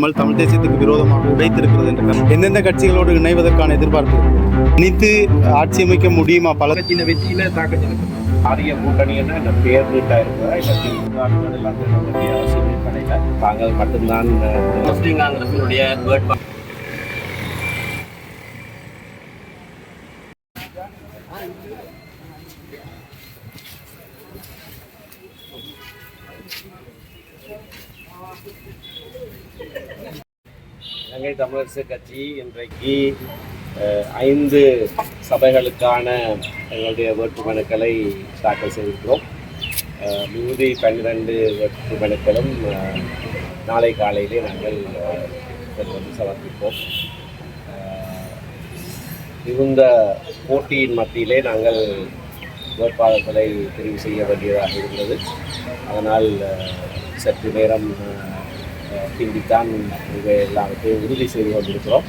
தமிழ் தமிழ் தேசியத்துக்கு விரோதமாக உடைத்திருக்கிறது என்ற எந்தெந்த கட்சிகளோடு இணைவதற்கான எதிர்பார்ப்பு? இணைத்து ஆட்சி அமைக்க முடியுமா? பல கட்சியின வெற்றியில தாக்கத்தில் ஆரிய கூட்டணின்னா இந்த பேர் நீட்டா இருக்கிறதா தாங்கள் மட்டும்தான் முஸ்லீம் காங்கிரசினுடைய வேட்பாளர். இலங்கை தமிழரசு கட்சி இன்றைக்கு ஐந்து சபைகளுக்கான எங்களுடைய வேட்புமனுக்களை தாக்கல் செய்திருக்கிறோம். மிகுதி பன்னிரண்டு வேட்புமனுக்களும் நாளை காலையிலே நாங்கள் வந்து சமர்ப்பிப்போம். மிகுந்த போட்டியின் மத்தியிலே நாங்கள் வேட்பாளர்களை தெரிவு செய்ய வேண்டியதாக இருந்தது. அதனால் சற்று நேரம் பிந்தித்தான் இவை எல்லாவற்றையும் உறுதி செய்து கொண்டிருக்கிறோம்.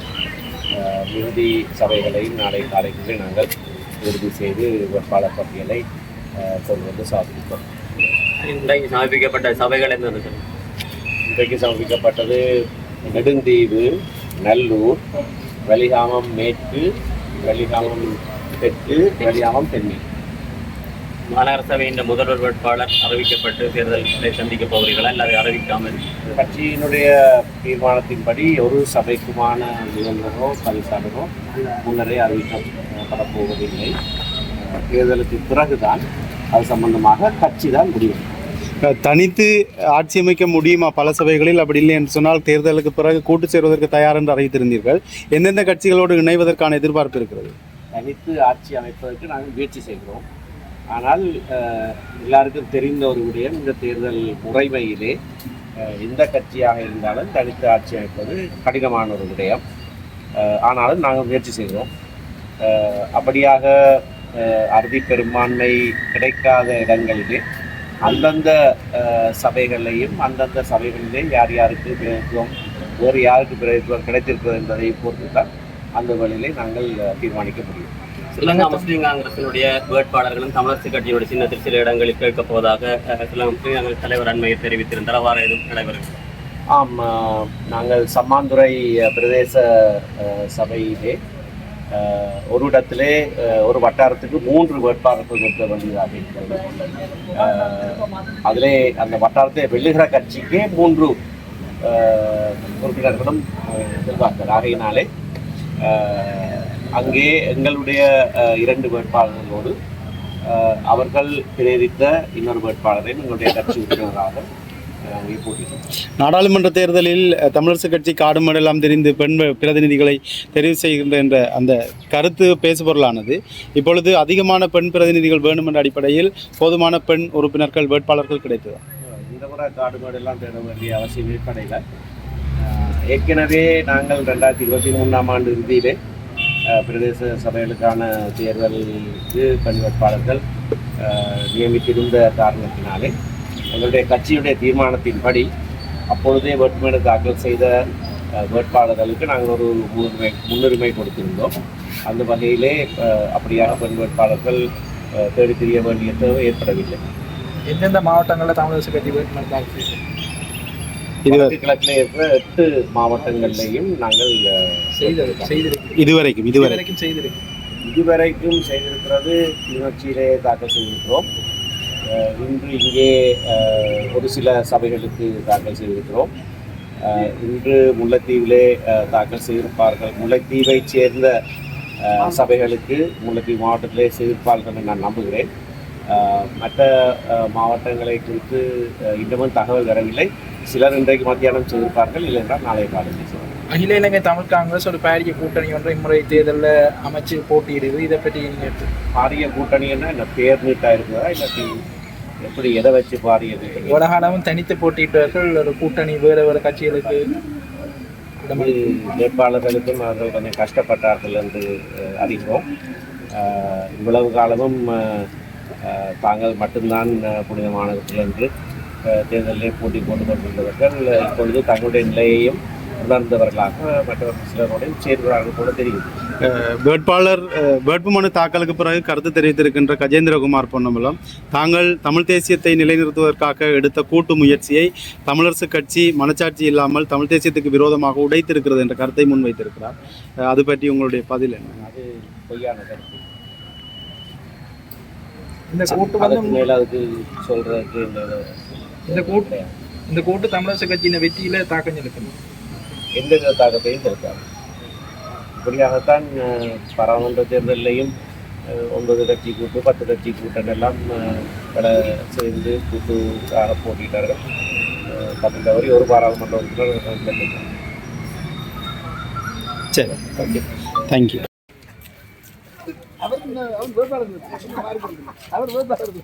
மிகுதி சபைகளையும் நாளை காலைக்குள்ளே நாங்கள் உறுதி செய்து வேட்பாளர் பட்டியலை கொண்டு வந்து சாதிப்போம் இன்றைக்கு சமர்ப்பிக்கப்பட்ட சபைகள் என்ன இன்றைக்கு சமர்ப்பிக்கப்பட்டது நெடுந்தீவு நல்லூர் வெளிகாமம் மேற்கு வெளிகாமம் தெற்கு வெளிகாமம் தென்னை மாநகர சபையின் முதல்வர் வேட்பாளர் அறிவிக்கப்பட்டு தேர்தலை சந்திக்க போகிறீர்களா அல்லது அறிவிக்காமல்? கட்சியினுடைய தீர்மானத்தின்படி ஒரு சபைக்குமான நிபந்தனோ பரிசாலனோ முன்னரே அறிவிக்கப்பட போவதில்லை அஹ் தேர்தலுக்கு பிறகுதான் அது சம்பந்தமாக கட்சி தான் முடிவு தனித்து ஆட்சி அமைக்க முடியுமா? பல சபைகளில் அப்படி இல்லை என்று சொன்னால் தேர்தலுக்கு பிறகு கூட்டு சேர்வதற்கு தயார் என்று அறிவித்திருந்தீர்கள். எந்தெந்த கட்சிகளோடு இணைவதற்கான எதிர்பார்ப்பு இருக்கிறது? தனித்து ஆட்சி அமைப்பதற்கு நாங்கள் முயற்சி செய்கிறோம். ஆனால் எல்லாருக்கும் தெரிந்த ஒரு விடயம் இந்த தேர்தல் முறைமையிலே எந்த கட்சியாக இருந்தாலும் தனித்து ஆட்சி அமைப்பது கடினமான ஒரு விடயம். ஆனாலும் நாங்கள் முயற்சி செய்கிறோம் அப்படியாக அறுதி பெரும்பான்மை கிடைக்காத இடங்களிலே அந்தந்த சபைகளையும் அந்தந்த சபைகளிலே யார் யாருக்கு பிரதித்துவம் வேறு யாருக்கு பிரதித்துவம் கிடைத்திருக்கிறது என்பதை பொறுத்து தான் அந்த வழியிலே நாங்கள் தீர்மானிக்க முடியும். ஸ்ரீலங்கா முஸ்லீம் காங்கிரசினுடைய வேட்பாளர்களும் தமிழரசு கட்சியோட சின்னத்தில் சில இடங்களில் கேட்கப் போவதாக ஸ்ரீலங்கா முஸ்லீம் காங்கிரஸ் தலைவர் அண்மையில் தெரிவித்திருந்தார். அவ்வாறு எதுவும் நடைபெறும் ஆம் நாங்கள் சம்மாந்துறை பிரதேச சபையிலே ஒரு இடத்திலே ஒரு வட்டாரத்துக்கு மூன்று வேட்பாளர்கள் நிற்க வேண்டியதாக இருக்கிறது. அதிலே அந்த வட்டாரத்தை வெள்ளுகிற கட்சிக்கே மூன்று உறுப்பினர்களும் அஹ், ஆகையினாலே அங்கே எங்களுடைய இரண்டு வேட்பாளர்களோடு அவர்கள் பிரேரித்த இன்னொரு வேட்பாளரை எங்களுடைய கட்சி உறுப்பினராக நாடாளுமன்ற தேர்தலில் தமிழரசு கட்சி காடுமேடு எல்லாம் தெரிந்து பெண் பிரதிநிதிகளை தெரிவு செய்கின்ற என்ற அந்த கருத்து பேசுபொருளானது. இப்பொழுது அதிகமான பெண் பிரதிநிதிகள் வேண்டும் என்ற அடிப்படையில் போதுமான பெண் உறுப்பினர்கள் வேட்பாளர்கள் கிடைத்தது. இந்த முறை காடு மாடு எல்லாம் தேட வேண்டிய அவசியம் ஏற்படையில் ஏற்கனவே நாங்கள் ரெண்டாயிரத்தி இருபத்தி மூணாம் ஆண்டு இறுதியிலே பிரதேச சபைகளுக்கான தேர்தலுக்கு பெண் வேட்பாளர்கள் நியமித்திருந்த காரணத்தினாலே எங்களுடைய கட்சியுடைய தீர்மானத்தின்படி அப்பொழுதே வேட்புமனு தாக்கல் செய்த வேட்பாளர்களுக்கு நாங்கள் ஒரு முன்னுரிமை முன்னுரிமை கொடுத்திருந்தோம். அந்த வகையிலே அப்படியான பெண் வேட்பாளர்கள் தேடி தெரிய வேண்டிய தேவை ஏற்படவில்லை. எந்தெந்த மாவட்டங்களில் தமிழக கட்சி வேட்புமனு தாக்கல் செய்தது? இதுவரை கிழக்கில் இருக்கிற எட்டு மாவட்டங்கள்லையும் நாங்கள் அஹ், செய்தது செய்திருக்கு இதுவரைக்கும் இதுவரை இதுவரைக்கும் செய்திருக்கு இதுவரைக்கும் செய்திருக்கிறது கிளிநொச்சியிலே தாக்கல் செய்திருக்கிறோம். இன்று இங்கே ஒரு சில சபைகளுக்கு தாக்கல் செய்திருக்கிறோம். இன்று முல்லைத்தீவிலே தாக்கல் செய்திருப்பார்கள். முல்லைத்தீவைச் சேர்ந்த சபைகளுக்கு முல்லைத்தீவு மாவட்டத்திலே செய்திருப்பார்கள் என்று நான் நம்புகிறேன். மற்ற மாவட்டங்களை குறித்து இன்னமும் தகவல் வரவில்லை. சிலர் இன்றைக்கு மத்தியானம் செய்திருப்பார்கள் இல்லை என்றால் நாளை காலையில் செய்வார்கள் அகில இலங்கை தமிழ் காங்கிரஸ் ஒரு பாரிய கூட்டணி ஒன்றை இம்முறை தேர்தலில் அமைச்சு போட்டியிடுது. இதை பற்றி? பாரிய கூட்டணின்னா என்ன? பேர் நீட்டா இருக்குதா? இல்லாட்டி எப்படி எதை வச்சு பாரிய கூட்டணி உலகாலமும் தனித்து போட்டியிட்டவர்கள் ஒரு கூட்டணி வேறு வேறு கட்சிகளுக்கு வேட்பாளர்களுக்கும் அவர்கள் கொஞ்சம் கஷ்டப்பட்டார்கள் என்று அறிகிறோம். இவ்வளவு காலமும் தாங்கள் மட்டும்தான் அஹ், புனிதமானவர்கள் என்று தேர்தலிலே போட்டி போட்டுக் கொண்டிருந்தவர்கள் இப்பொழுது தங்களுடைய நிலையையும் உணர்ந்தவர்களாக மற்றவர்கள் சிலருடன் சேர்கிறார்கள் போல தெரியும். வேட்பாளர் வேட்புமனு தாக்கலுக்கு பிறகு கருத்து தெரிவித்திருக்கின்ற கஜேந்திரகுமார் பொன்னம்பலம் தாங்கள் தமிழ் தேசியத்தை நிலைநிறுத்துவதற்காக எடுத்த கூட்டு முயற்சியை தமிழரசு கட்சி மனச்சாட்சி இல்லாமல் தமிழ் தேசியத்துக்கு விரோதமாக உடைத்திருக்கிறது என்ற கருத்தை முன்வைத்திருக்கிறார். அது பற்றி உங்களுடைய பதில் என்ன? அது பொய்யான கருத்து. இந்த கூட்டு வந்து மேல அதுக்கு சொல்றதுக்கு இந்த கூட்டு இந்த கூட்டு தமிழரசு கட்சியின் வெற்றியில தாக்கம் செலுத்தணும் எந்த வித தாக்கத்தையும் செலுத்தாது. இப்படியாகத்தான் பாராளுமன்ற தேர்தலிலையும் அஹ், ஒன்பது கட்சி கூட்டு பத்து கட்சி கூட்டம் எல்லாம் அஹ், பல சேர்ந்து கூட்டுக்காக போட்டிட்டார்கள் தப்பி தவறி ஒரு பாராளுமன்ற உறுப்பினர். சரி. தேங்க்யூ அவர் அவர் வேட்பாளர் அவர் வேட்பாளர்